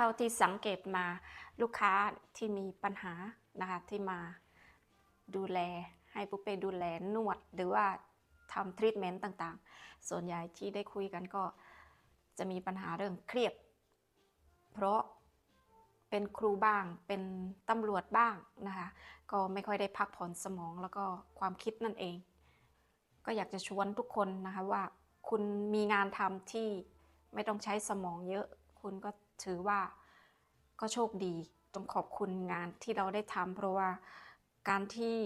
ท่าที่สังเกตมาลูกค้าที่มีปัญหานะคะที่มาดูแลให้ปุ๊เป้ดูแลนวด หรือว่าทำทรีทเมนต์ต่างๆ ส่วนใหญ่ที่ได้คุยกันก็จะมีปัญหาเรื่องเครียด เพราะเป็นครูบ้างเป็นตำรวจบ้างนะคะ ก็ไม่ค่อยได้พักผ่อนสมองแล้วก็ความคิดนั่นเอง ก็อยากจะชวนทุกคนนะคะว่าคุณมีงานทำที่ไม่ต้องใช้สมองเยอะ คุณก็ ถือว่าก็โชคดีต้องขอบคุณงานที่เราได้ทำเพราะว่าการที่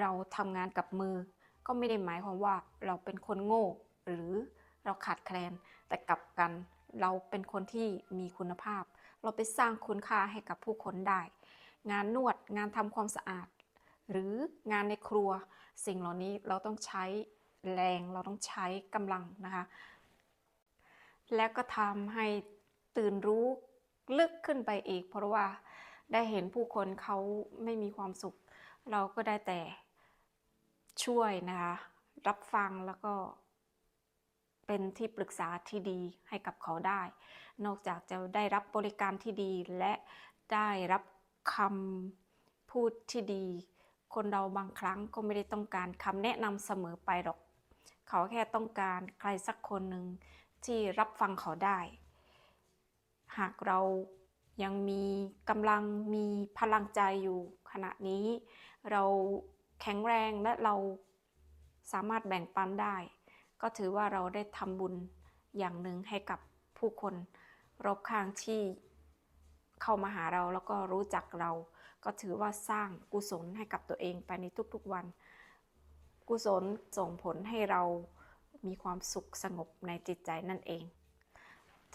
เราทำงานกับมือ ก็ไม่ได้หมายความว่าเราเป็นคนโง่หรือเราขาดแคลน แต่กลับกันเราเป็นคนที่มีคุณภาพ เราไปสร้างคุณค่าให้กับผู้คนได้ งานนวดงานทำความสะอาด หรืองานในครัว สิ่งเหล่านี้เราต้องใช้แรงเราต้องใช้กำลังนะคะ และก็ทำให้ ตื่นรู้ลึกขึ้นไปอีก เพราะว่าได้เห็นผู้คนเขาไม่มีความสุข เราก็ได้แต่ช่วยนะคะรับฟังแล้วก็ เป็นที่ปรึกษาที่ดีให้กับเขาได้ นอกจากจะได้รับบริการที่ดีและได้รับคำพูดที่ดี คนเราบางครั้งก็ไม่ได้ต้องการคำแนะนำเสมอไปหรอก เขาแค่ต้องการใครสักคนหนึ่งที่รับฟังเขาได้ หากเรายังมีกำลังมีพลังใจอยู่ขณะนี้ เราแข็งแรงและเราสามารถแบ่งปันได้ ก็ถือว่าเราได้ทำบุญอย่างหนึ่งให้กับผู้คนรอบข้างที่เข้ามาหาเราแล้วก็รู้จักเรา ก็ถือว่าสร้างกุศลให้กับตัวเองไปในทุกๆวัน กุศลส่งผลให้เรามีความสุขสงบในจิตใจนั่นเอง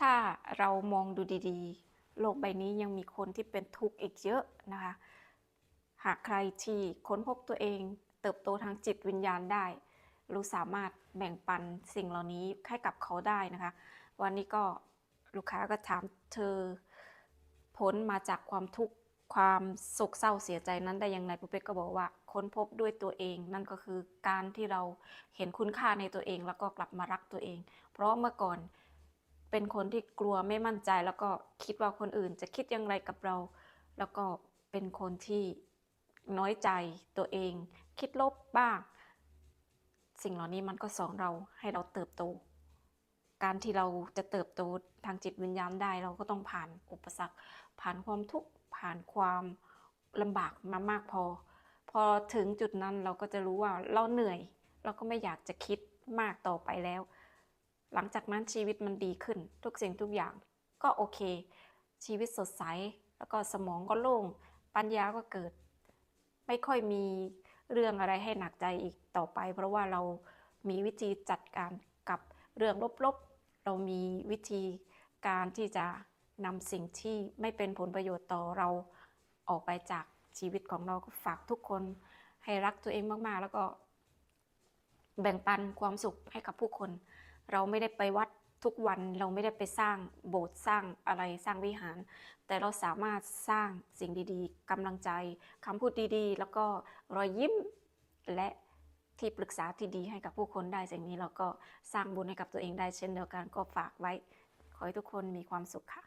ถ้าเรามองดูดีๆ โลกใบนี้ยังมีคนที่เป็นทุกข์อีกเยอะนะคะ หากใครที่ค้นพบตัวเอง เติบโตทางจิตวิญญาณได้ รู้สามารถแบ่งปันสิ่งเหล่านี้ให้กับเขาได้นะคะ วันนี้ก็ลูกค้าก็ถามเธอพ้นมาจากความทุกข์ความโศกเศร้าเสียใจนั้นได้ยังไงปุ๊เป๊กก็บอกว่า ค้นพบด้วยตัวเอง นั่นก็คือการที่เราเห็นคุณค่าในตัวเองแล้วก็กลับมารักตัวเอง เพราะเมื่อก่อน เป็นคนที่กลัวไม่มั่นใจ แล้วก็คิดว่าคนอื่นจะคิดอย่างไรกับเรา แล้วก็เป็นคนที่น้อยใจตัวเอง คิดลบบ้าง สิ่งเหล่านี้มันก็สอนเราให้เราเติบโต การที่เราจะเติบโตทางจิตวิญญาณได้เราก็ต้องผ่านอุปสรรค ผ่านความทุกข์ผ่านความลำบากมามากพอ พอถึงจุดนั้นเราก็จะรู้ว่าเราเหนื่อย เราก็ไม่อยากจะคิดมากต่อไปแล้ว หลังจากนั้นชีวิตมันดีขึ้น ทุกสิ่งทุกอย่างก็โอเค ชีวิตสดใส แล้วก็สมองก็โล่ง ปัญญาก็เกิด ไม่ค่อยมีเรื่องอะไรให้หนักใจอีกต่อไป เพราะว่าเรามีวิธีจัดการกับเรื่องลบๆ เรามีวิธีการที่จะนำสิ่งที่ไม่เป็นผลประโยชน์ต่อเราออกไปจากชีวิตของเราก็ฝากทุกคนให้รักตัวเองมากๆ แล้วก็แบ่งปันความสุขให้กับผู้คน เราไม่ได้ไปวัดทุกวันเราไม่ได้ไปสร้างโบสถ์สร้างอะไรสร้างวิหาร แต่เราสามารถสร้างสิ่งดีๆกำลังใจคำพูดดีๆ แล้วก็รอยยิ้มและที่ปรึกษาที่ดีให้กับผู้คนได้สิ่งนี้เราก็สร้างบุญให้กับตัวเองได้เช่นเดียวกันก็ฝากไว้ ขอให้ทุกคนมีความสุขค่ะ